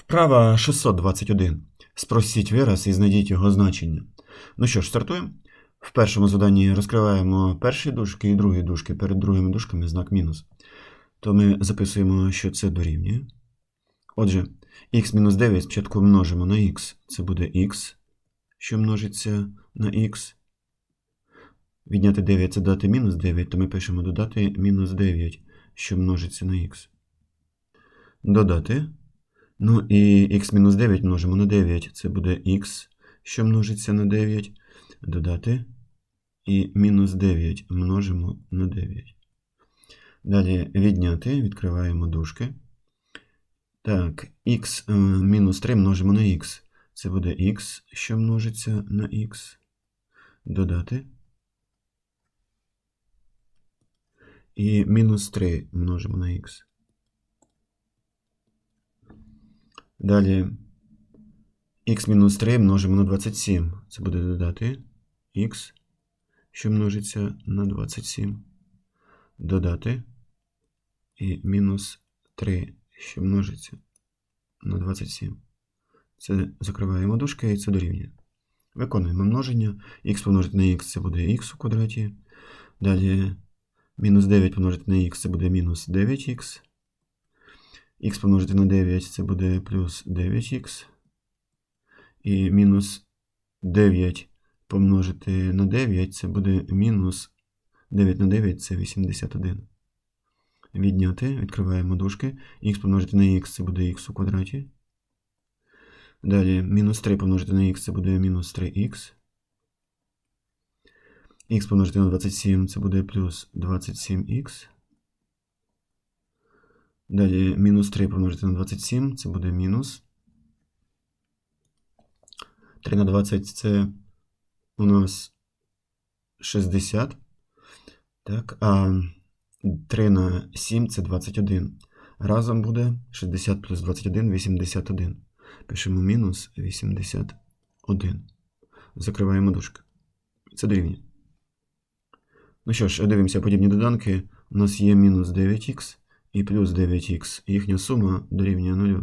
Вправа 621. Спростіть вираз і знайдіть його значення. Ну що ж, стартуємо. В першому заданні розкриваємо перші дужки і другі дужки. Перед другими дужками знак мінус. То ми записуємо, що це дорівнює. Отже, х-9 спочатку множимо на х. Це буде х, що множиться на х. Відняти 9 це дати мінус 9, то ми пишемо додати мінус 9, що множиться на х. Додати. Ну і х-9 множимо на 9. Це буде х, що множиться на 9. Додати. І мінус 9 множимо на 9. Далі відняти, відкриваємо дужки. Так, х е, мінус 3 множимо на х. Це буде х, що множиться на х. Додати. І мінус 3 множимо на х. Далі х-3 множимо на 27. Це буде додати х, що множиться на 27. Додати і мінус 3, що множиться на 27. Це закриваємо дужки і це дорівнює. Виконуємо множення. х помножити на х це буде х у квадраті. Далі мінус 9 помножити на х це буде мінус 9х. Х помножити на 9 це буде плюс 9х. І мінус 9 помножити на 9 це буде мінус 9 на 9 це 81. Відняти, відкриваємо дужки. Х помножити на х це буде х у квадраті. Далі мінус 3 помножити на х це буде мінус 3х. Х помножити на 27 це буде плюс 27х. Далі мінус 3 помножити на 27, це буде мінус. 3 на 20 це у нас 60. Так, а 3 на 7 це 21. Разом буде 60 плюс 21 81. Пишемо мінус 81. Закриваємо дужки. Це дорівнює. Ну що ж, дивимося подібні доданки. У нас є мінус 9х і плюс 9х. Їхня сума дорівнює 0.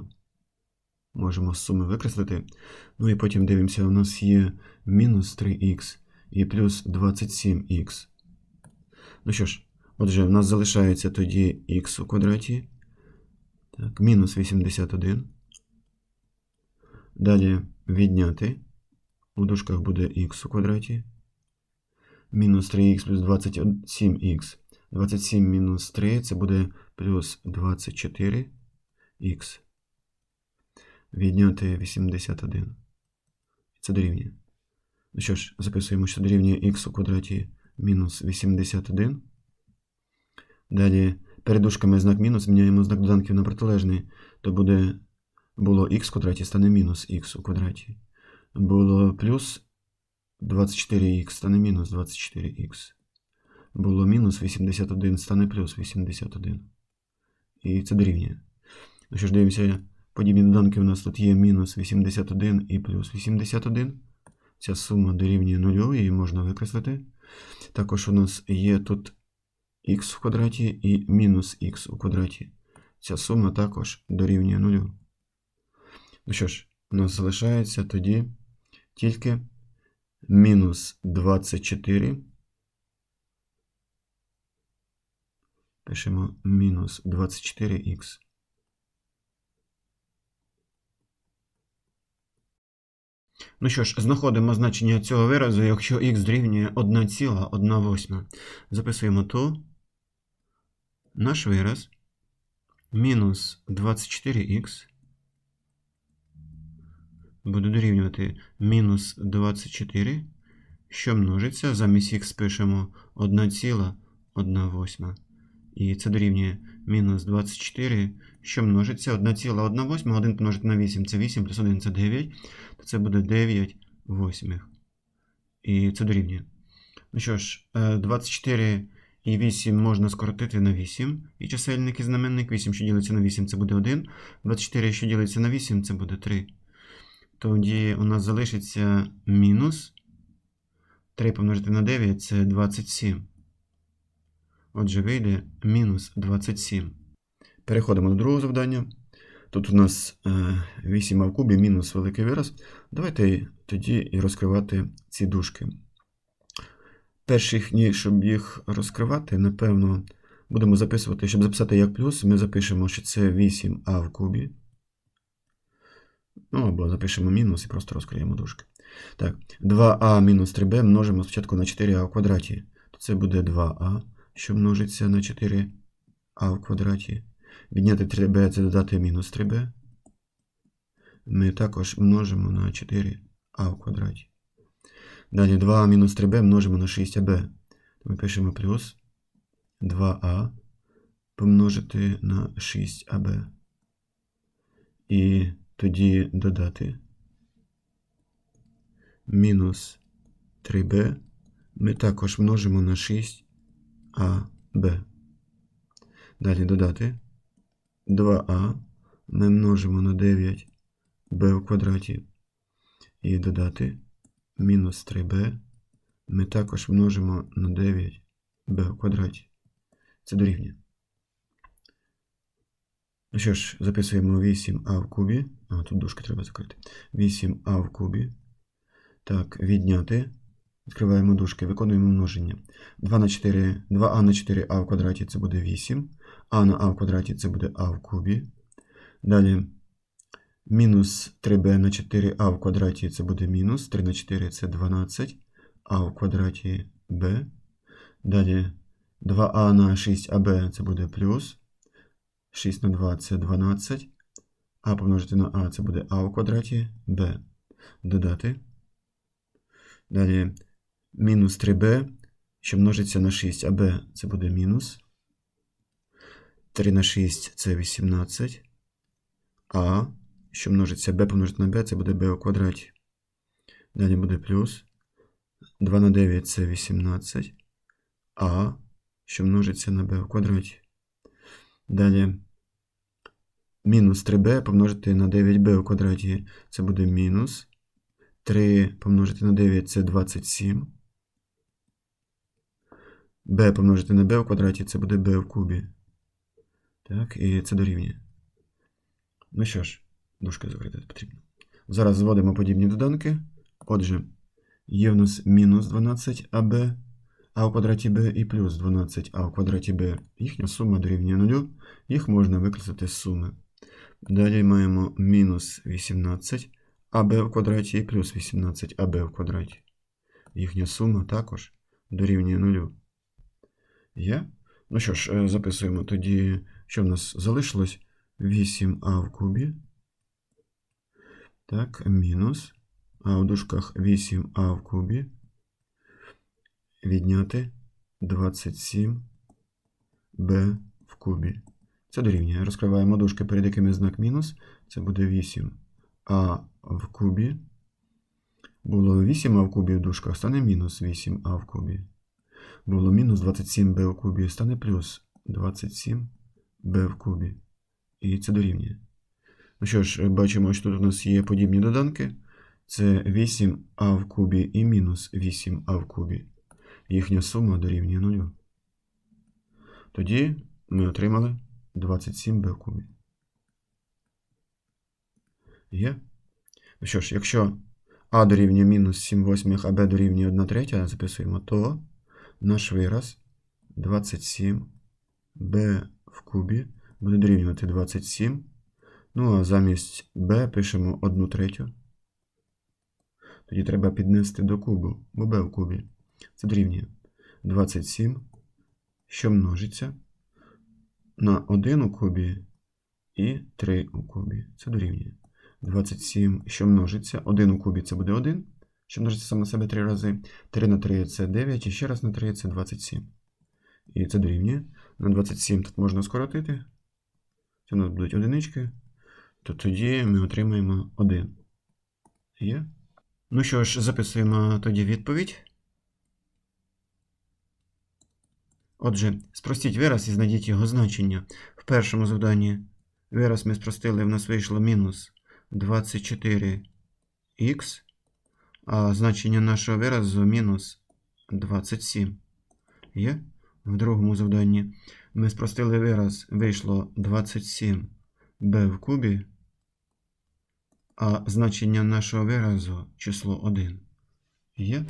Можемо з суми викреслити. Ну і потім дивимося, у нас є мінус 3х і плюс 27х. Ну що ж, отже, в нас залишається тоді х у квадраті. Так, мінус 81. Далі відняти. У дужках буде х у квадраті. Мінус 3х плюс 27х. 27 мінус 3 це буде плюс 24х. Відняти 81. Це дорівнює. Ну що ж, записуємо, що дорівнює х у квадраті мінус 81. Далі перед дужками знак мінус міняємо знак доданків на протилежний. То буде було х в квадраті, стане мінус х у квадраті. Було плюс 24х, стане мінус 24х. Було мінус 81, стане плюс 81. І це дорівнює. Ну що ж, дивимося, подібні доданки у нас тут є мінус 81 і плюс 81. Ця сума дорівнює 0, її можна викреслити. Також у нас є тут х в квадраті і мінус х у квадраті. Ця сума також дорівнює 0. Ну що ж, у нас залишається тоді тільки мінус 24. Пишемо мінус 24х. Ну що ж, знаходимо значення цього виразу, якщо х дорівнює 1,1 Записуємо то наш вираз мінус 24х буде дорівнювати мінус 24, що множиться. Замість х пишемо 1,1. І це дорівнює мінус 24, що множиться 1,1. 1 помножити на 8 це 8, плюс 1 це 9, то це буде 9 восьмих. І це дорівнює. Ну що ж, 24 і 8 можна скоротити на 8. І чисельник і знаменник 8, що ділиться на 8, це буде 1. 24, що ділиться на 8, це буде 3. Тоді у нас залишиться мінус 3 помножити на 9 це 27. Отже, вийде мінус 27. Переходимо до другого завдання. Тут у нас е, 8а в кубі мінус великий вираз. Давайте тоді і розкривати ці дужки. Перш їхні, щоб їх розкривати, напевно, будемо записувати, щоб записати як плюс, ми запишемо, що це 8а в кубі. Ну, або запишемо мінус і просто розкриємо дужки. Так, 2а мінус 3b множимо спочатку на 4а в квадраті. То це буде 2а, що множиться на 4а в квадраті. Відняти 3b це додати мінус 3b. Ми також множимо на 4а в квадраті. Далі 2а мінус 3b множимо на 6аб. Ми пишемо плюс 2а помножити на 6аб. І тоді додати мінус 3b. Ми також множимо на 6аб. Далі додати 2а ми множимо на 9b в квадраті. І додати мінус 3b ми також множимо на 9b в квадраті. Це дорівнює. Ну що ж, записуємо 8а в кубі. А, тут дужки треба закрити. 8а в кубі. Так, відняти. Відкриваємо дужки, виконуємо множення. 2 на 4, 2а на 4а в квадраті це буде 8. а на а в квадраті це буде а в кубі. Далі мінус 3b на 4а в квадраті це буде мінус. 3 на 4 це 12. а в квадраті b. Далі 2а на 6аб це буде плюс. 6 на 2 це 12. А помножити на а це буде а в квадраті b. Додати. Далі мінус 3b, що множиться на 6, а b це буде мінус. 3 на 6 це 18. А, що множиться b помножити на b, це буде b у квадраті. Далі буде плюс. 2 на 9 це 18. А, що множиться на b у квадраті. Далі мінус 3b помножити на 9b у квадраті, це буде мінус. 3 помножити на 9 це 27. B помножити на b в квадраті це буде b в кубі. Так, і це дорівнює. Ну що ж, дужки закрити потрібно. Зараз зводимо подібні доданки. Отже, є в нас мінус 12аб, а в квадраті b і плюс 12а в квадраті b. Їхня сума дорівнює 0. Їх можна викреслити з суми. Далі маємо мінус 18 аб в квадраті і плюс 18аб в квадраті. Їхня сума також дорівнює 0. Є? Ну що ж, записуємо тоді, що в нас залишилось 8а в кубі. Так, мінус. А в дужках 8а в кубі. Відняти 27b в кубі. Це дорівнює. Розкриваємо дужки, перед якими знак мінус. Це буде 8а в кубі. Було 8а в кубі в дужках, стане мінус 8а в кубі. Було мінус 27b в кубі, стане плюс 27b в кубі. І це дорівнює. Ну що ж, бачимо, що тут у нас є подібні доданки. Це 8а в кубі і мінус 8а в кубі. Їхня сума дорівнює 0. Тоді ми отримали 27b в кубі. Є? Ну що ж, якщо а дорівнює мінус 7 восьмих, а b дорівнює 1 третя, записуємо, то наш вираз 27b в кубі буде дорівнювати 27. Ну, а замість b пишемо 1 третю. Тоді треба піднести до кубу, бо b в кубі. Це дорівнює 27, що множиться на 1 у кубі і 3 у кубі. Це дорівнює 27, що множиться. 1 у кубі це буде 1, що множиться саме на себе 3 рази. 3 на 3 це 9, і ще раз на 3 це 27. І це дорівнює. На 27 тут можна скоротити. Це у нас будуть одинички. То тоді ми отримаємо 1. Є? Ну що ж, записуємо тоді відповідь. Отже, спростіть вираз і знайдіть його значення. В першому завданні вираз ми спростили, в нас вийшло мінус 24х, а значення нашого виразу мінус 27. Є? В другому завданні ми спростили вираз, вийшло 27 b в кубі, а значення нашого виразу число 1. Є?